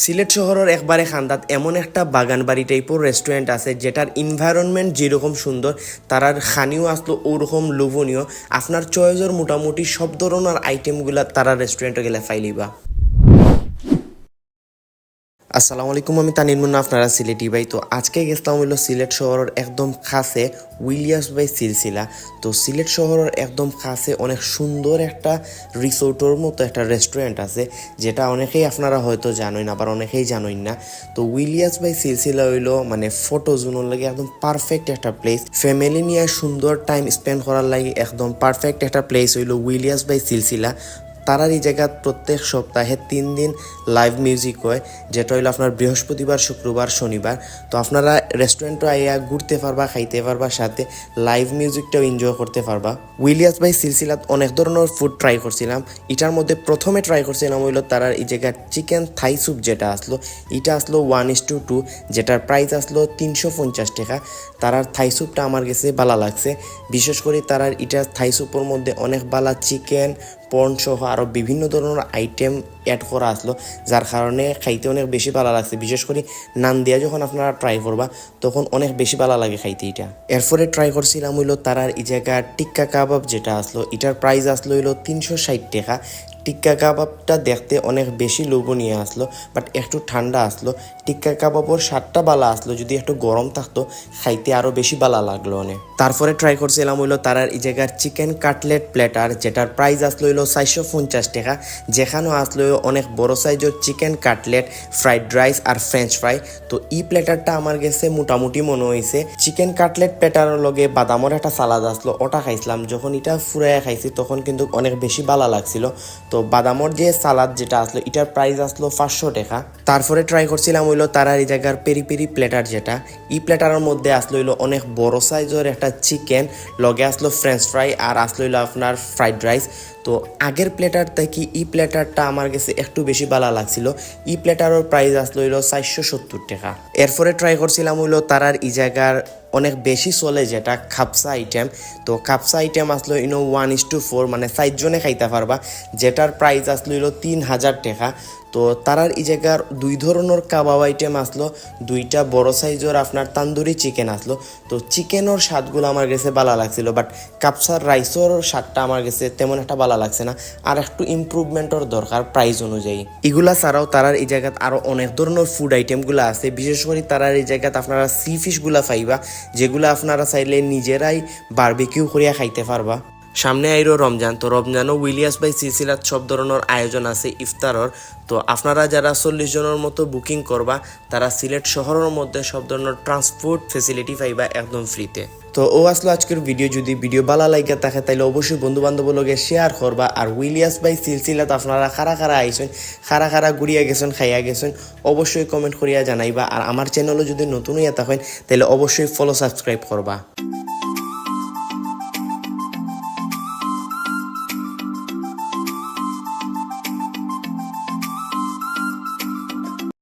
সিলেট শহরের একবারে খান্দাত এমন একটা বাগান বাড়ি টাইপের রেস্টুরেন্ট আছে, যেটার ইনভায়রনমেন্ট যেরকম সুন্দর, তারার খানিও আসলো ওরকম লোভনীয়। আপনার চয়েসের মোটামুটি সব ধরনের আইটেমগুলা তারা রেস্টুরেন্টে গেলে ফাইলিবা আসসালামু আলাইকুম, আমি তানির মুন্না, আপনারা সিলেটি ভাই। তো আজকে গেছিলাম হইল সিলেট শহরের একদম কাছে উইলিয়াস বাই সিলসিলা। তো সিলেট শহরের একদম কাছে অনেক সুন্দর একটা রিসোর্টের মতো একটা রেস্টুরেন্ট আছে, যেটা অনেকেই আপনারা হয়তো জানেন আবার অনেকেই জানেন না। তো উইলিয়াস বাই সিলসিলা হইল মানে ফটো জোনের লাগে একদম পারফেক্ট একটা প্লেস ফ্যামিলি নিয়ে সুন্দর টাইম স্পেন্ড করার লাগে একদম পারফেক্ট একটা প্লেস হইল উইলিয়াস বাই সিলসিলা। তারার এই প্রত্যেক সপ্তাহে তিন দিন লাইভ মিউজিক হয়, যেটা হইল আপনার বৃহস্পতিবার, শুক্রবার, শনিবার। তো আপনারা রেস্টুরেন্টে আইয়া ঘুরতে পারবা, খাইতে পারবা, সাথে লাইভ মিউজিকটাও এনজয় করতে পারবা। উইলিয়াস ভাই সিলসিলাত অনেক ধরনের ফুড ট্রাই করছিলাম। এটার মধ্যে প্রথমে ট্রাই করছিলাম হইল তারার এই জায়গার চিকেন থাই স্যুপ যেটা আসলো। এটা আসলো ওয়ান ইস টু টু যেটার প্রাইস আসলো তিনশো পঞ্চাশ টাকা। তারার থাই স্যুপটা আমার কাছে ভালো লাগছে। বিশেষ করে তারার এটা থাই স্যুপের মধ্যে অনেক বালা চিকেন পর্ন সহ আরও বিভিন্ন ধরনের আইটেম অ্যাড করা আসলো, যার কারণে খাইতে অনেক বেশি ভালো লাগছে। বিশেষ করে নান দিয়া যখন আপনারা ট্রাই করবা, তখন অনেক বেশি ভালো লাগে খাইতে এটা। এরপরে ট্রাই করছিলাম হইল তারার এই জায়গার টিক্কা কাবাব যেটা আসলো, এটার প্রাইস আসলো হইল তিনশো ষাট টাকা। টিক্কা কাবাবটা দেখতে অনেক বেশি লোভনীয় আসলো বাট একটু ঠান্ডা আসলো। টিক্কা কাবাবর স্বাদটা বালা আসলো যদি একটু গরম থাকতো, খাইতে আরও বেশি বালা লাগল অনেক তারপরে ট্রাই করছিলাম হইল তারার এই জায়গার চিকেন কাটলেট প্লেটার যেটার প্রাইস আসলো হইল চারশো পঞ্চাশ টাকা যেখানেও আসলো অনেক বড় সাইজের চিকেন কাটলেট ফ্রাইড রাইস আর ফ্রেঞ্চ ফ্রাই তো এই প্লেটারটা আমার গেছে মোটামুটি মনে হয়েছে। চিকেন কাটলেট প্লেটারের লগে বাদামের একটা সালাদ আসলো, ওটা খাইছিলাম। যখন এটা ফুরাইয়া খাইছি, তখন কিন্তু অনেক বেশি বালা লাগছিল। তো বাদামর যে সালাদ যেটা আসলো, এটার প্রাইস আসলো পাঁচশো টাকা। তারপরে ট্রাই করছিলাম হইল তারার এই জায়গার পেরি পেরি প্লেটার যেটা। ই প্লেটারের মধ্যে আসলো হইল অনেক বড় সাইজের একটা চিকেন, লগে আসলো ফ্রেঞ্চ ফ্রাই আর আসলো হইল আপনার ফ্রাইড রাইস। তো আগের প্লেটার থেকে ই প্লেটারটা আমার কাছে একটু বেশি ভালো লাগছিল। ই প্লেটারের প্রাইস আসলো হইল চারশো সত্তর টাকা। এরপরে ট্রাই করছিলাম হইল তারার এই জায়গার অনেক বেশি চলে যেটা খাপসা আইটেম তো খাপসা আইটেম আসলো ইনো ওয়ান ইস টু ফোর মানে চারজনে খাইতে পারবা। যেটার প্রাইস আসলো হইল তিন হাজার টাকা। তো তারার এই জায়গার দুই ধরনের কাবাব আইটেম আসলো, দুইটা বড় সাইজের আপনার তান্দুরি চিকেন আসলো। তো চিকেনের স্বাদগুলো আমার কাছে ভালো লাগছিল বাট কাপসার রাইসের স্বাদটা আমার কাছে তেমন একটা ভালো লাগছে না। আর একটু ইমপ্রুভমেন্টের দরকার প্রাইস অনুযায়ী। এগুলা ছাড়াও তারার এই জায়গাত আরও অনেক ধরনের ফুড আইটেমগুলো আছে। বিশেষ করে তারার এই জায়গাত আপনারা সি ফিশগুলা পাইবা, যেগুলো আপনারা চাইলে নিজেরাই বারবিকিউ করিয়া খাইতে পারবা। সামনে আইরো রমজান, তো রমজানও উইলিয়াস বাই সিলসিলাত সব ধরনের আয়োজন আছে ইফতারর। তো আপনারা যারা চল্লিশ জনের মতো বুকিং করবা, তারা সিলেট শহরের মধ্যে সব ধরনের ট্রান্সপোর্ট ফেসিলিটি পাইবা একদম ফ্রিতে। তো ও আসলো আজকের ভিডিও, যদি ভিডিও ভালো লাগে থাকে তাহলে অবশ্যই বন্ধু বান্ধব লগে শেয়ার করবা। আর উইলিয়াস বাই সিলসিলাত আপনারা খারা খারা আইছেন খারা খারা ঘুরিয়া গেছেন, খাইয়া গেছেন, অবশ্যই কমেন্ট করিয়া জানাইবা। আর আমার চ্যানেলও যদি নতুন হইয়া থাকেন তাহলে অবশ্যই ফলো সাবস্ক্রাইব করবা।